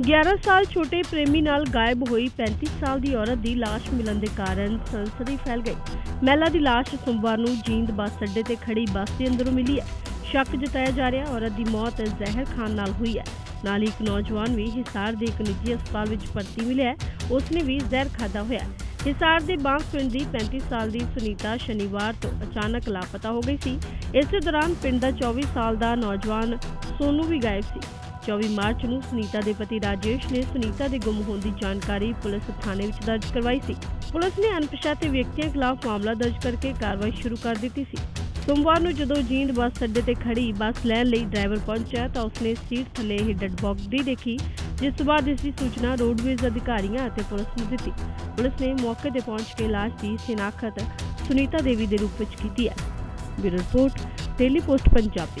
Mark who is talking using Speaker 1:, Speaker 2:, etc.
Speaker 1: 11 ਸਾਲ ਛੋਟੇ ਪ੍ਰੇਮੀ ਨਾਲ ਗਾਇਬ ਹੋਈ 35 ਸਾਲ ਦੀ ਔਰਤ ਦੀ ਲਾਸ਼ ਮਿਲਣ ਦੇ ਕਾਰਨ ਸਨਸਨੀ ਫੈਲ ਗਈ। ਮਹਿਲਾ ਦੀ ਲਾਸ਼ ਸੋਮਵਾਰ ਨੂੰ ਜੀਂਦ ਬੱਸ ਅੱਡੇ ਤੇ ਖੜੀ ਬੱਸ ਦੇ ਅੰਦਰੋਂ ਮਿਲੀ ਹੈ। ਸ਼ੱਕ ਜਤਾਇਆ ਜਾ ਰਿਹਾ, ਔਰਤ ਦੀ ਮੌਤ ਜ਼ਹਿਰ ਖਾਨ ਨਾਲ ਹੋਈ ਹੈ। ਨਾਲ ਹੀ ਇੱਕ ਨੌਜਵਾਨ ਵੀ ਹਿਸਾਰ ਦੇ ਇੱਕ ਨਿੱਜੀ ਹਸਪਤਾਲ ਵਿੱਚ ਭਰਤੀ ਮਿਲਿਆ ਹੈ। ਉਸਨੇ ਵੀ ਜ਼ਹਿਰ ਖਾਦਾ ਹੋਇਆ ਹਿਸਾਰ ਦੇ ਬਾਂਸ ਪਿੰਡ ਦੀ 35 ਸਾਲ ਦੀ ਸੁਨੀਤਾ ਸ਼ਨੀਵਾਰ ਤੋਂ ਅਚਾਨਕ ਲਾਪਤਾ ਹੋ ਗਈ ਸੀ। ਇਸੇ ਦੌਰਾਨ ਪਿੰਡ ਦਾ 24 ਸਾਲ ਦਾ ਨੌਜਵਾਨ ਸੋਨੂ ਵੀ ਗਾਇਬ ਸੀ। 24 ਮਾਰਚ ਨੂੰ ਸੁਨੀਤਾ ਦੇ ਪਤੀ ਰਾਜੇਸ਼ ਨੇ ਸੁਨੀਤਾ ਦੇ ਗੁੰਮ ਹੋਣ ਦੀ ਜਾਣਕਾਰੀ ਪੁਲਿਸ ਥਾਣੇ ਵਿੱਚ ਦਰਜ ਕਰਵਾਈ ਸੀ। ਪੁਲਿਸ ਨੇ ਅਣਪਛਾਤੇ ਵਿਅਕਤੀਆਂ ਖਿਲਾਫ ਮਾਮਲਾ ਦਰਜ ਕਰਕੇ ਕਾਰਵਾਈ ਸ਼ੁਰੂ ਕਰ ਦਿੱਤੀ ਸੀ। ਸੋਮਵਾਰ ਨੂੰ ਜਦੋਂ ਜੀਂਦ ਬੱਸ ਅੱਡੇ ਤੇ ਖੜੀ ਬੱਸ ਲੈਣ ਲਈ ਡਰਾਈਵਰ ਪਹੁੰਚਿਆ ਤਾਂ ਉਸਨੇ ਸੀਟ ਥੱਲੇ ਹੀ ਡੈਡ ਬਾਕਸ ਦੀ ਦੇਖੀ, ਜਿਸ ਤੋਂ ਬਾਅਦ ਇਸ ਦੀ ਸੂਚਨਾ ਰੋਡਵੇਜ਼ ਅਧਿਕਾਰੀਆਂ ਅਤੇ ਪੁਲਿਸ ਨੂੰ ਦਿੱਤੀ। ਪੁਲਿਸ ਨੇ ਮੌਕੇ ਤੇ ਪਹੁੰਚ ਕੇ ਲਾਸ਼ ਦੀ ਸ਼ਨਾਖਤ ਸੁਨੀਤਾ ਦੇਵੀ ਦੇ ਰੂਪ ਵਿੱਚ ਕੀਤੀ ਹੈ। Bureau report, daily post, Punjabi.